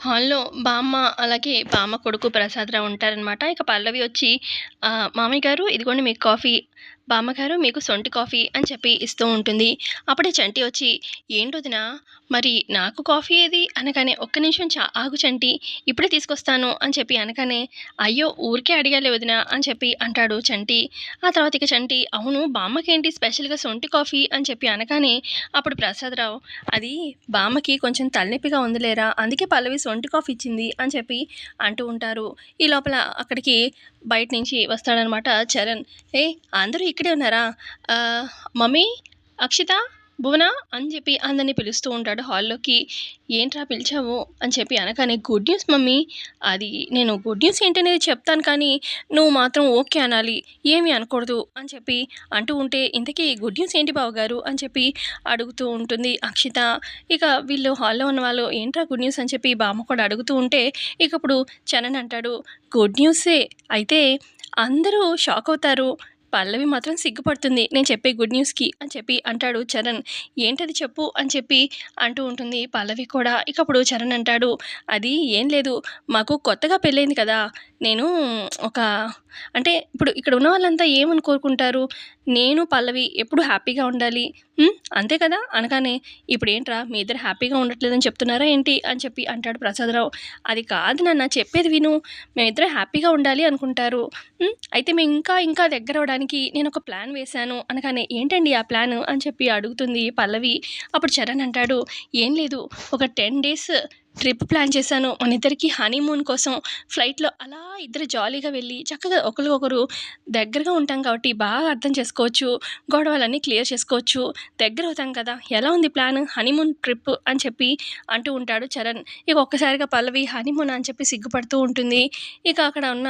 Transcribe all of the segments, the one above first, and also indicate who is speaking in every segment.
Speaker 1: హాల్‌లో బామ్మ, అలాగే బామ్మ కొడుకు ప్రసాదరావు ఉంటారనమాట. ఇక పల్లవి వచ్చి "మామయ్య గారు ఇదిగోండి మీకు కాఫీ. బామ్మగారు మీకు సొంటి కాఫీ" అని చెప్పి ఇస్తూ ఉంటుంది. అప్పుడే చంటి వచ్చి, "ఏంటొదినా మరి నాకు కాఫీ ఏది?" అనగానే, "ఒక్క నిమిషం చా ఆగు చంటి ఇప్పుడే తీసుకొస్తాను" అని చెప్పి అనగానే, "అయ్యో! ఊరికే అడిగాలే వదిన" అని చెప్పి అంటాడు చంటి. ఆ తర్వాత ఇక చంటి, "అవును బామ్మకేంటి స్పెషల్‌గా సొంటి కాఫీ" అని చెప్పి అనగానే, అప్పుడు ప్రసాదరావు, "అది బామ్మకి కొంచెం తలనొప్పిగా ఉందిలేరా అందుకే పల్లవి సొంటి కాఫీ ఇచ్చింది" అని చెప్పి అంటూ ఉంటారు. ఈ లోపల అక్కడికి బయట నుంచి వస్తాడనమాట చరణ్. ఏ అందరూ ఇక్కడే ఉన్నారా? మమ్మీ, అక్షిత, భువన" అని చెప్పి అందరిని పిలుస్తూ ఉంటాడు హాల్‌లోకి. "ఏంట్రా పిలిచావు?" అని చెప్పి అనగానే, "గుడ్ న్యూస్ మమ్మీ. అది నేను గుడ్ న్యూస్ ఏంటనేది చెప్తాను కానీ, నువ్వు మాత్రం ఓకే అనాలి. ఏమీ అనకూడదు" అని చెప్పి అంటూ ఉంటే, "ఇంతకీ గుడ్ న్యూస్ ఏంటి బావగారు?" అని చెప్పి అడుగుతూ ఉంటుంది అక్షిత. ఇక వీళ్ళు హాల్‌లో ఉన్నవాళ్ళు, "ఏంట్రా గుడ్ న్యూస్" అని చెప్పి బామ్మ కూడా అడుగుతూ ఉంటే, ఇక ఇప్పుడు చరణ్ అంటాడు, "గుడ్ న్యూసే. అయితే అందరూ షాక్ అవుతారు. పల్లవి మాత్రం సిగ్గుపడుతుంది నేను చెప్పే గుడ్ న్యూస్‌కి" అని చెప్పి అంటాడు చరణ్. "ఏంటది చెప్పు" అని చెప్పి అంటూ ఉంటుంది పల్లవి కూడా. ఇక అప్పుడు చరణ్ అంటాడు, "అది ఏం లేదు. మాకు కొత్తగా పెళ్ళైంది కదా! నేను ఒక అంటే ఇప్పుడు ఇక్కడ ఉన్న వాళ్ళంతా ఏమని కోరుకుంటారు? నేను, పల్లవి ఎప్పుడు హ్యాపీగా ఉండాలి. అంతే కదా!" అనగానే, ఇప్పుడు ఏంట్రా మీ ఇద్దరు హ్యాపీగా ఉండట్లేదని చెప్తున్నారా ఏంటి?" అని చెప్పి అంటాడు ప్రసాదరావు. "అది కాదు నాన్న చెప్పేది విను. మేమిద్దరం హ్యాపీగా ఉండాలి అనుకుంటారు. అయితే మేము ఇంకా ఇంకా దగ్గర మనకి నేను ఒక ప్లాన్ వేశాను" అనగానే, "ఏంటండి ఆ ప్లాన్ అని చెప్పి అడుగుతుంది పల్లవి. అప్పుడు చరణ్ అంటాడు, "ఏం లేదు. ఒక 10 డేస్ ట్రిప్ ప్లాన్ చేశాను. మన ఇద్దరికి హనీమూన్ కోసం ఫ్లైట్‌లో అలా ఇద్దరు జాలీగా వెళ్ళి చక్కగా ఒకరికొకరు దగ్గరగా ఉంటాం కాబట్టి బాగా అర్థం చేసుకోవచ్చు. గొడవలన్నీ క్లియర్ చేసుకోవచ్చు. దగ్గర అవుతాం కదా! ఎలా ఉంది ప్లాన్ హనీమూన్ ట్రిప్" అని చెప్పి అంటూ ఉంటాడు చరణ్. ఇక ఒక్కసారిగా పల్లవి హనీమూన్ అని చెప్పి సిగ్గుపడుతూ ఉంటుంది. ఇక అక్కడ ఉన్న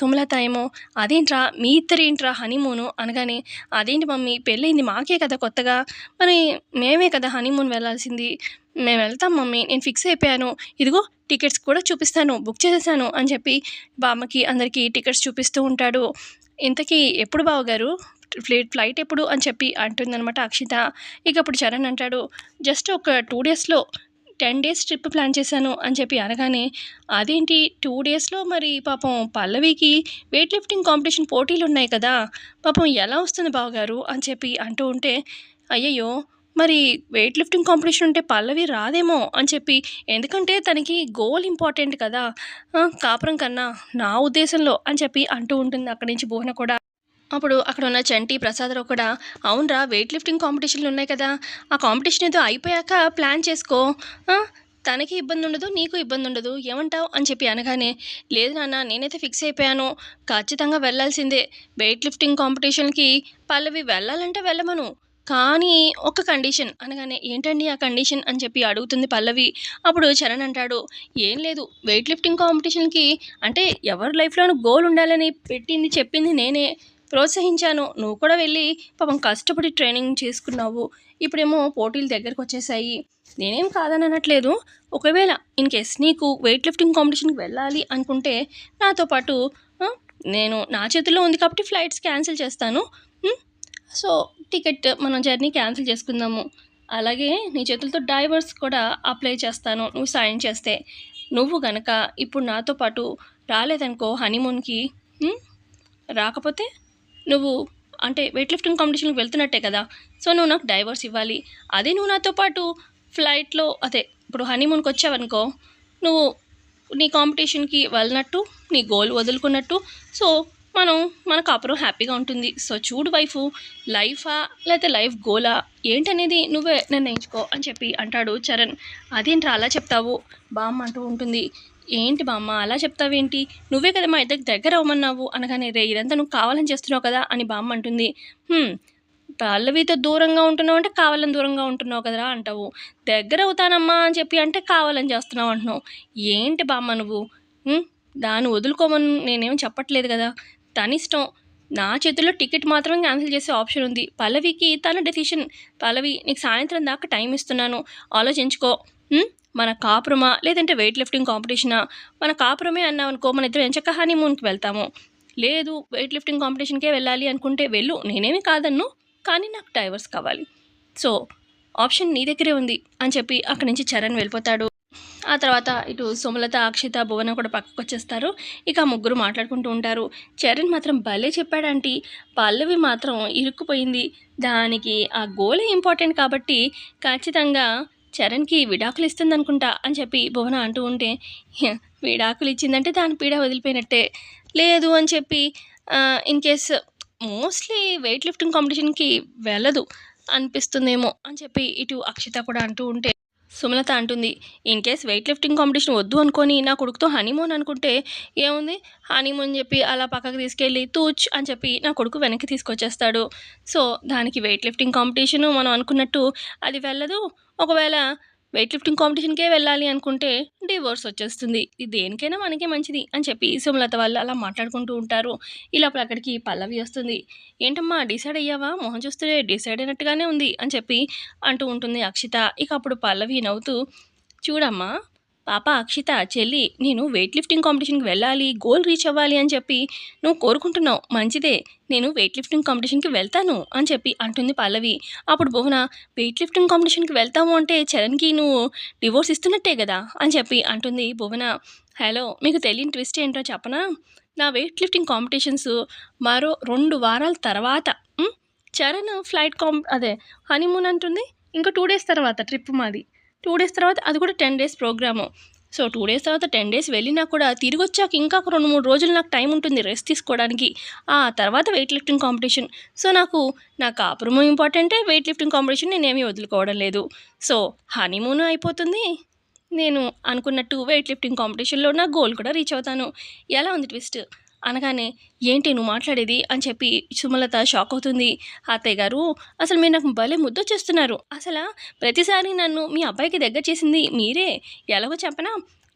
Speaker 1: సుమలత ఏమో, "అదేంట్రా మీ ఇద్దరేంట్రా హనీమూను" అనగానే, "అదేంటి మమ్మీ పెళ్ళైంది మాకే కదా కొత్తగా. మరి మేమే కదా హనీమూన్ వెళ్ళాల్సింది. మేము వెళ్తాం మమ్మీ. నేను ఫిక్స్ అయిపోయాను. ఇదిగో టికెట్స్ కూడా చూపిస్తాను. బుక్ చేసేసాను" అని చెప్పి బామ్మకి అందరికీ టికెట్స్ చూపిస్తూ ఉంటాడు. "ఇంతకీ ఎప్పుడు బావగారు? ఫ్లైట్ ఫ్లైట్ ఎప్పుడు?" అని చెప్పి అంటుందనమాట అక్షిత. ఇక అప్పుడు చరణ్ అంటాడు, "జస్ట్ ఒక టూ డేస్‌లో 10 డేస్ ట్రిప్ ప్లాన్ చేశాను" అని చెప్పి అనగానే, "అదేంటి టూ డేస్‌లో మరి పాపం పల్లవికి వెయిట్ లిఫ్టింగ్ కాంపిటీషన్ పోటీలు ఉన్నాయి కదా! పాపం ఎలా వస్తుంది బావగారు" అని చెప్పి అంటూ ఉంటే, "అయ్యయ్యో! మరి వెయిట్ లిఫ్టింగ్ కాంపిటీషన్ ఉంటే పల్లవి రాదేమో" అని చెప్పి ఎందుకంటే తనకి గోల్ ఇంపార్టెంట్ కదా! కాపురం కన్నా నా ఉద్దేశంలో అని చెప్పి అంటూ ఉంటుంది అక్కడి నుంచి భువన కూడా. అప్పుడు అక్కడున్న చంటి, ప్రసాదరావు కూడా, "అవునురా వెయిట్ లిఫ్టింగ్ కాంపిటీషన్లు ఉన్నాయి కదా! ఆ కాంపిటీషన్ ఏదో అయిపోయాక ప్లాన్ చేసుకో. తనకి ఇబ్బంది ఉండదు నీకు ఇబ్బంది ఉండదు ఏమంటావు?" అని చెప్పి అనగానే, "లేదు నాన్న నేనైతే ఫిక్స్ అయిపోయాను. ఖచ్చితంగా వెళ్ళాల్సిందే. వెయిట్ లిఫ్టింగ్ కాంపిటీషన్‌కి పల్లవి వెళ్ళాలంటే వెళ్ళమను. కానీ ఒక కండిషన్" అనగానే, "ఏంటండి ఆ కండిషన్?" అని చెప్పి అడుగుతుంది పల్లవి. అప్పుడు చరణ్ అంటాడు, "ఏం లేదు. వెయిట్ లిఫ్టింగ్ కాంపిటీషన్‌కి అంటే ఎవరి లైఫ్‌లోనూ గోల్ ఉండాలని పెట్టింది చెప్పింది నేనే. ప్రోత్సహించాను. నువ్వు కూడా వెళ్ళి పాపం కష్టపడి ట్రైనింగ్ చేసుకున్నావు. ఇప్పుడేమో పోటీలు దగ్గరకు వచ్చేసాయి నేనేం కాదని అనట్లేదు ఒకవేళ ఇన్‌కేస్ నీకు వెయిట్ లిఫ్టింగ్ కాంపిటీషన్‌కి వెళ్ళాలి అనుకుంటే నాతో పాటు నేను నా చేతిలో ఉంది కాబట్టి ఫ్లైట్స్ క్యాన్సిల్ చేస్తాను. సో, టికెట్ మనం జర్నీ క్యాన్సిల్ చేసుకుందాము. అలాగే నీ చేతులతో డైవర్స్ కూడా అప్లై చేస్తాను నువ్వు సాయం చేస్తే. నువ్వు గనక ఇప్పుడు నాతో పాటు రాలేదనుకో హనీమూన్‌కి రాకపోతే నువ్వు అంటే వెయిట్ లిఫ్టింగ్ కాంపిటీషన్‌కి వెళ్తున్నట్టే కదా! సో, నువ్వు నాకు డైవర్స్ ఇవ్వాలి. అదే నువ్వు నాతో పాటు ఫ్లైట్‌లో అదే ఇప్పుడు హనీమూన్కి వచ్చావనుకో నువ్వు నీ కాంపిటీషన్‌కి వెళ్ళినట్టు, నీ గోల్ వదులుకున్నట్టు. సో, మనం మన కాపురం హ్యాపీగా ఉంటుంది. సో, చూడు వైఫ్ లైఫా లేకపోతే లైఫ్ గోలా ఏంటనేది నువ్వే నిర్ణయించుకో అని చెప్పి అంటాడు చరణ్. "అదేంట్రా అలా చెప్తావు?" బామ్మ అంటూ ఉంటుంది. "ఏంటి బామ్మ అలా చెప్తావేంటి? నువ్వే కదా మా ఇద్దరికి దగ్గర అవ్వమన్నావు అనగానే, రే ఇదంతా నువ్వు కావాలని చేస్తున్నావు కదా!" అని బామ్మ అంటుంది. పల్లవితో దూరంగా ఉంటున్నావు అంటే కావాలని దూరంగా ఉంటున్నావు కదరా!" అంటావు. దగ్గర అవుతానమ్మా అని చెప్పి అంటే కావాలని చేస్తున్నావు అంటున్నావు. ఏంటి బామ్మ నువ్వు? దాన్ని వదులుకోమని నేనేం చెప్పట్లేదు కదా! తనిష్టం. నా చేతుల్లో టికెట్ మాత్రమే క్యాన్సిల్ చేసే ఆప్షన్ ఉంది. పల్లవికి తన డెసిషన్. పల్లవి నీకు సాయంత్రం దాకా టైం ఇస్తున్నాను. ఆలోచించుకో. మన కాపురమా లేదంటే వెయిట్ లిఫ్టింగ్ కాంపిటీషనా? మన కాపురమే అన్నావనుకో మన ఇద్దరు ఎంచక్క హనీమూన్‌కి వెళ్తాము. లేదు వెయిట్ లిఫ్టింగ్ కాంపిటీషన్‌కే వెళ్ళాలి అనుకుంటే వెళ్ళు. నేనేమి కాదన్ను కానీ నాకు డైవర్స్ కావాలి. సో, ఆప్షన్ నీ దగ్గరే ఉంది" అని చెప్పి అక్కడి నుంచి చరణ్ వెళ్ళిపోతాడు. ఆ తర్వాత ఇటు సుమలత అక్షిత భువన కూడా పక్కకు వచ్చేస్తారు. ఇక ముగ్గురు మాట్లాడుకుంటూ ఉంటారు. చరణ్ మాత్రం భలే చెప్పాడంటీ పల్లవి మాత్రం ఇరుక్కుపోయింది. దానికి ఆ గోలే ఇంపార్టెంట్ కాబట్టి ఖచ్చితంగా చరణ్కి విడాకులు ఇస్తుంది అనుకుంటా అని చెప్పి భువన అంటూ ఉంటే విడాకులు ఇచ్చిందంటే దాని పీడ వదిలిపోయినట్టే. లేదు అని చెప్పి in case mostly weight lifting కాంపిటీషన్కి వెళ్ళదు అనిపిస్తుందేమో అని చెప్పి ఇటు అక్షిత కూడా అంటూ ఉంటే సుమలత అంటుంది in case weight lifting competition వద్దు అనుకొని నా కొడుకుతో హనీమూన్ అనుకుంటే ఏముంది? హనీమూన్ చెప్పి అలా పక్కకు తీసుకెళ్ళి తూచ్ అని చెప్పి నా కొడుకు వెనక్కి తీసుకొచ్చేస్తాడు. సో దానికి వెయిట్ లిఫ్టింగ్ కాంపిటీషను మనం అనుకున్నట్టు అది వెళ్ళదు. ఒకవేళ వెయిట్ లిఫ్టింగ్ కాంపిటీషన్కే వెళ్ళాలి అనుకుంటే డివోర్స్ వచ్చేస్తుంది. ఇది దేనికైనా మనకే మంచిది అని చెప్పి సుమలత వాళ్ళు అలా మాట్లాడుకుంటూ ఉంటారు. ఈ లోపల అక్కడికి పల్లవి వస్తుంది. ఏంటమ్మా డిసైడ్ అయ్యావా? మొహం చూస్తే డిసైడ్ అయినట్టుగానే ఉంది అని చెప్పి అంటూ ఉంటుంది అక్షిత. ఇక అప్పుడు పల్లవి నవ్వుతూ చూడమ్మా పాప అక్షిత చెల్లి నేను వెయిట్ లిఫ్టింగ్ కాంపిటీషన్కి వెళ్ళాలి గోల్ రీచ్ అవ్వాలి అని చెప్పి నువ్వు కోరుకుంటున్నావు మంచిదే. నేను వెయిట్ లిఫ్టింగ్ కాంపిటీషన్కి వెళ్తాను అని చెప్పి అంటుంది పల్లవి. అప్పుడు భువన వెయిట్ లిఫ్టింగ్ కాంపిటీషన్కి వెళ్తాము అంటే చరణ్కి నువ్వు డివోర్స్ ఇస్తున్నట్టే కదా? అని చెప్పి అంటుంది భువన హలో మీకు తెలియని ట్విస్ట్ ఏంటో చెప్పనా? నా వెయిట్ లిఫ్టింగ్ కాంపిటీషన్స్ మరో రెండు వారాల తర్వాత. చరణ్ ఫ్లైట్ కాం అదే హనీమూన్ అంటుంది. ఇంకా టూ డేస్ తర్వాత ట్రిప్ మాది. టూ డేస్ తర్వాత అది కూడా ten days programme. So two days తర్వాత టెన్ డేస్ వెళ్ళినా కూడా తిరిగి వచ్చాక ఇంకా ఒక రెండు మూడు రోజులు నాకు టైం ఉంటుంది రెస్ట్ తీసుకోవడానికి. ఆ తర్వాత వెయిట్ లిఫ్టింగ్ కాంపిటీషన్ సో నాకు నా కాపురము ఇంపార్టెంటే వెయిట్ లిఫ్టింగ్ కాంపిటీషన్ నేనేమీ వదులుకోవడం లేదు. సో హనీమూన్ అయిపోతుంది. నేను అనుకున్నట్టు వెయిట్ లిఫ్టింగ్ కాంపిటీషన్లో నా గోల్ కూడా రీచ్ అవుతాను. ఎలా ఉంది ట్విస్ట్ అనగానే ఏంటి నువ్వు మాట్లాడేది? అని చెప్పి సుమలత షాక్ అవుతుంది. అత్తయ్య గారు అసలు మీరు నాకు భలే ముద్దొచ్చేస్తున్నారు. అసలు ప్రతిసారి నన్ను మీ అబ్బాయికి దగ్గర చేసింది మీరే? ఎలాగో చెప్పనా?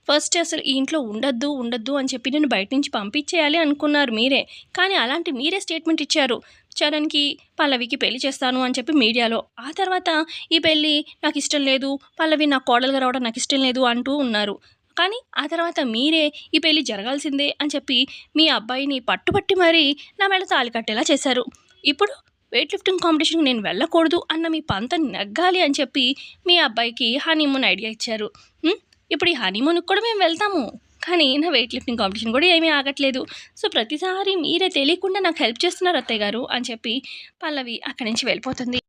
Speaker 1: ఫస్ట్ అసలు ఈ ఇంట్లో ఉండొద్దు ఉండొద్దు అని చెప్పి నేను బయట నుంచి పంపించేయాలి అనుకున్నారు మీరే. కానీ అలాంటి మీరే స్టేట్మెంట్ ఇచ్చారు. చరణ్కి పల్లవికి పెళ్ళి చేస్తాను అని చెప్పి మీడియాలో ఆ తర్వాత ఈ పెళ్ళి నాకు ఇష్టం లేదు పల్లవి నా కోడలుగా రావడం నాకు ఇష్టం లేదు అంటూ ఉన్నారు. కానీ ఆ తర్వాత మీరే ఈ పెళ్ళి జరగాల్సిందే అని చెప్పి మీ అబ్బాయిని పట్టుబట్టి మరీ నా మెడ తాళి కట్టేలా చేశారు. ఇప్పుడు వెయిట్ లిఫ్టింగ్ కాంపిటీషన్కి నేను వెళ్ళకూడదు అన్న మీ పంత నగ్గాలి అని చెప్పి మీ అబ్బాయికి హనీమూన్ ఐడియా ఇచ్చారు. ఇప్పుడు ఈ హనీమూన్కి కూడా మేము వెళ్తాము. కానీ నా వెయిట్ లిఫ్టింగ్ కాంపిటీషన్ కూడా ఏమీ ఆగట్లేదు. సో ప్రతిసారి మీరే తెలియకుండా నాకు హెల్ప్ చేస్తున్నారు అత్తయ్య గారు అని చెప్పి పల్లవి అక్కడి నుంచి వెళ్ళిపోతుంది.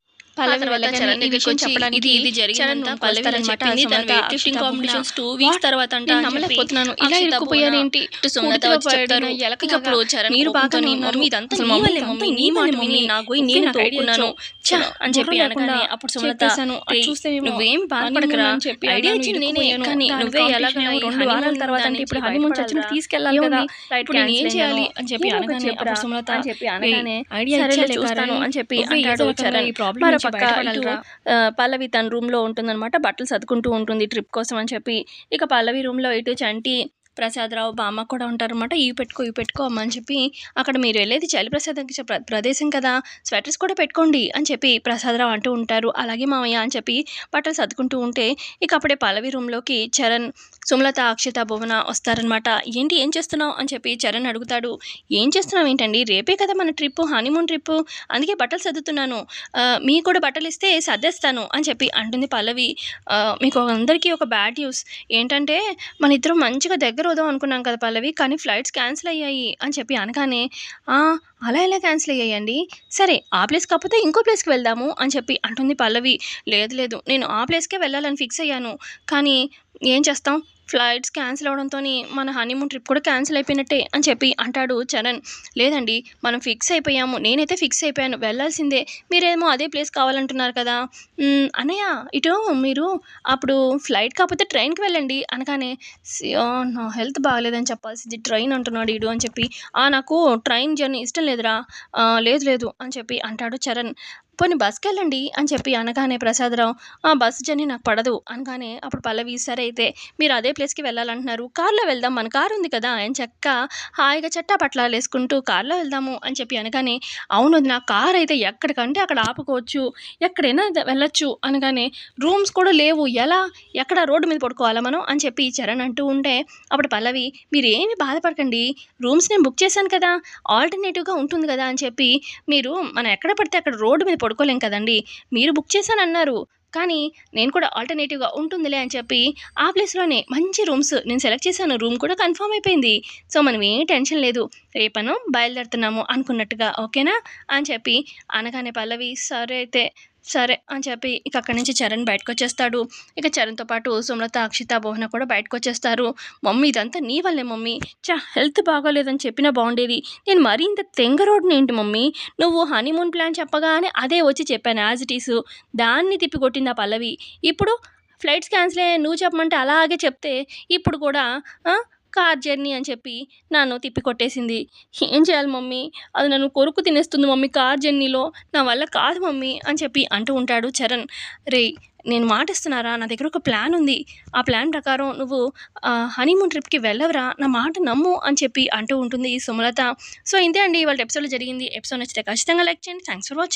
Speaker 2: ఇది ఇది జరిగిందంతా
Speaker 1: చరణ్
Speaker 2: పల్లవి. చెప్పింది తన
Speaker 1: weight lifting competitions two weeks తర్వాత అంట
Speaker 2: నమ్మలేకపోతున్నాను.
Speaker 1: ఇలా
Speaker 2: సుమలత
Speaker 1: పూర్తిగా
Speaker 2: వచ్చి చెప్తారు. అప్పుడు చరణ్
Speaker 1: మీరు
Speaker 2: కోపంతోని,
Speaker 1: ఉన్నారు.
Speaker 2: "మమ్మీ, ఇదంతా నీ వల్లే, మమ్మీ,
Speaker 1: నీ వల్లే, మమ్మీ.
Speaker 2: నాకు పోయి
Speaker 1: ఉప్పిన
Speaker 2: నేను
Speaker 1: తోడు
Speaker 2: తోడుకున్నాను."
Speaker 1: ఛ, అని చెప్పి అనగానే అప్పుడు సుమలత
Speaker 2: చెప్పేశాను. అది
Speaker 1: "ఏయ్,
Speaker 2: చూస్తేనేమో
Speaker 1: నువ్వేం బాధపడకరా
Speaker 2: చెప్పి
Speaker 1: ఐడియా ఇచ్చింది నేనే
Speaker 2: ఇరుక్కుపోయాను.
Speaker 1: కానీ నువ్వే ఎలాగైనా
Speaker 2: రెండు వారాల తర్వాత అంటే ఇప్పుడు తీసుకెళ్ళాలి
Speaker 1: ఏముంది?
Speaker 2: కదా. Flight
Speaker 1: ఇప్పుడు నేను ఏం చేయాలి. అని చెప్పి అనగానే అప్పుడు సుమలత
Speaker 2: అని చెప్పి
Speaker 1: "ఏయ్,
Speaker 2: అనగానే
Speaker 1: ఐడియా
Speaker 2: అని చెప్పి
Speaker 1: నువ్వే
Speaker 2: అంటాడు
Speaker 1: ఏదో రకంగా
Speaker 2: చరణ్.
Speaker 1: ఈ ప్రాబ్లం
Speaker 2: మరోపక్క ఇటు
Speaker 1: పల్లవి తన రూమ్లో ఉంటుందన్నమాట. బట్టలు సర్దుకుంటూ ఉంటుంది ట్రిప్ కోసం అని చెప్పి. ఇక పల్లవి రూమ్లో ఇటు చంటి ప్రసాదరావు బామ్మ కూడా ఉంటారన్నమాట. ఇవి పెట్టుకో ఇవి పెట్టుకో అమ్మ అని చెప్పి. అక్కడ మీరు వెళ్ళేది చలి ప్రసాదం ప్ర- ప్రదేశం కదా. స్వెటర్స్ కూడా పెట్టుకోండి అని చెప్పి ప్రసాదరావు అంటూ ఉంటారు. అలాగే మామయ్య అని చెప్పి బట్టలు సర్దుకుంటూ ఉంటే ఇక అప్పుడే పల్లవి రూమ్లోకి చరణ్ సుమలత అక్షిత భువన వస్తారనమాట ఏంటి? ఏం చేస్తున్నావు? అని చెప్పి చరణ్ అడుగుతాడు. ఏం చేస్తున్నావు ఏంటండి? రేపే కదా మన ట్రిప్ హనీమూన్ ట్రిప్ అందుకే బట్టలు సర్దుతున్నాను. మీకు కూడా బట్టలు ఇస్తే సర్దేస్తాను అని చెప్పి అంటుంది పల్లవి. మీకు అందరికీ ఒక బ్యాడ్ న్యూస్. ఏంటంటే మన ఇద్దరం మంచిగా దగ్గర వదాం అనుకున్నాం కదా పల్లవి కానీ ఫ్లైట్స్ క్యాన్సిల్ అయ్యాయి అని చెప్పి అనగానే అలా ఎలా క్యాన్సిల్ అయ్యాయండి? సరే ఆ ప్లేస్ కాకపోతే ఇంకో ప్లేస్కి వెళ్దాము అని చెప్పి అంటుంది పల్లవి. లేదు లేదు. నేను ఆ ప్లేస్కే వెళ్ళాలని ఫిక్స్ అయ్యాను. కానీ ఏం చేస్తాం? ఫ్లైట్స్ క్యాన్సిల్ అవడంతో మన హనీమూన్ ట్రిప్ కూడా క్యాన్సిల్ అయిపోయినట్టే అని చెప్పి అంటాడు చరణ్. లేదండి మనం ఫిక్స్ అయిపోయాము. నేనైతే ఫిక్స్ అయిపోయాను. వెళ్ళాల్సిందే. మీరేమో అదే ప్లేస్ కావాలంటున్నారు కదా. "మ్, అన్నయ్య ఇటు మీరు అప్పుడు ఫ్లైట్ కాకపోతే ట్రైన్కి వెళ్ళండి అనగానే "సి- నా హెల్త్ బాగలేదని చెప్పాల్సింది ట్రైన్ అంటున్నాడు ఇడు అని చెప్పి నాకు ట్రైన్ జర్నీ ఇష్టం లేదురా. లేదు లేదు అని చెప్పి అంటాడు చరణ్. పోనీ బస్కి వెళ్ళండి అని చెప్పి అనగానే ప్రసాదరావు ఆ బస్సు జర్నీ నాకు పడదు అనగానే అప్పుడు పల్లవి సరే అయితే మీరు అదే ప్లేస్కి వెళ్ళాలంటున్నారు. కార్లో వెళ్దాం మన కారు ఉంది కదా అని చెక్క హాయిగా చట్టా పట్లాలు వేసుకుంటూ కార్లో వెళ్దాము అని చెప్పి అనగానే అవును నా కార్ అయితే ఎక్కడికంటే అక్కడ ఆపుకోవచ్చు ఎక్కడైనా వెళ్ళొచ్చు అనగానే రూమ్స్ కూడా లేవు ఎలా ఎక్కడ రోడ్డు మీద పడుకోవాలా మనం అని చెప్పి చరణ్ అంటూ ఉంటే అప్పుడు పల్లవి మీరు ఏమి బాధపడకండి రూమ్స్ నేను బుక్ చేశాను కదా ఆల్టర్నేటివ్గా ఉంటుంది కదా అని చెప్పి మీరు మనం ఎక్కడ పడితే అక్కడ రోడ్డు మీద పడుకోలేం కదండి. మీరు బుక్ చేశాను అన్నారు కానీ నేను కూడా ఆల్టర్నేటివ్గా ఉంటుందిలే అని చెప్పి ఆ ప్లేస్లోనే మంచి రూమ్స్ నేను సెలెక్ట్ చేశాను. రూమ్ కూడా కన్ఫర్మ్ అయిపోయింది. సో మనం ఏం టెన్షన్ లేదు. రేపను బయలుదేరుతున్నాము అనుకున్నట్టుగా ఓకేనా? అని చెప్పి అనగానే పల్లవి సరే అయితే సరే అని చెప్పి ఇక అక్కడి నుంచి చరణ్ బయటకు వచ్చేస్తాడు ఇక చరణ్తో పాటు సుమలత అక్షిత భోహన కూడా బయటకు వచ్చేస్తారు మమ్మీ ఇదంతా నీ వల్లే మమ్మీ. చా హెల్త్ బాగోలేదని చెప్పినా బాగుండేది. నేను మరీ ఇంత తెంగ రోడ్ని ఏంటి మమ్మీ? నువ్వు హనీమూన్ ప్లాన్ చెప్పగానే అదే వచ్చి చెప్పాను యాజ్ ఇట్ ఈస్. దాన్ని తిప్పి కొట్టింది ఆ పల్లవి. ఇప్పుడు ఫ్లైట్స్ క్యాన్సిల్ అయ్యాయి నువ్వు చెప్పమంటే అలాగే చెప్తే ఇప్పుడు కూడా కార్ జర్నీ అని చెప్పి నన్ను తిప్పి కొట్టేసింది ఏం చేయాలి మమ్మీ? అది నన్ను కొరుకు తినేస్తుంది మమ్మీ కార్ జర్నీలో. నా వల్ల కాదు మమ్మీ అని చెప్పి అంటూ ఉంటాడు చరణ్. రే నేను మాట ఇస్తున్నారా? నా దగ్గర ఒక ప్లాన్ ఉంది. ఆ ప్లాన్ ప్రకారం నువ్వు హనీమూన్ ట్రిప్కి వెళ్ళవరా? నా మాట నమ్ము అని చెప్పి అంటూ ఉంటుంది సుమలత. సో ఇంతే అండి. వాళ్ళ ఎపిసోడ్లో జరిగింది. ఎపిసోడ్ నచ్చితే ఖచ్చితంగా లైక్ చేయండి. Thanks for watching.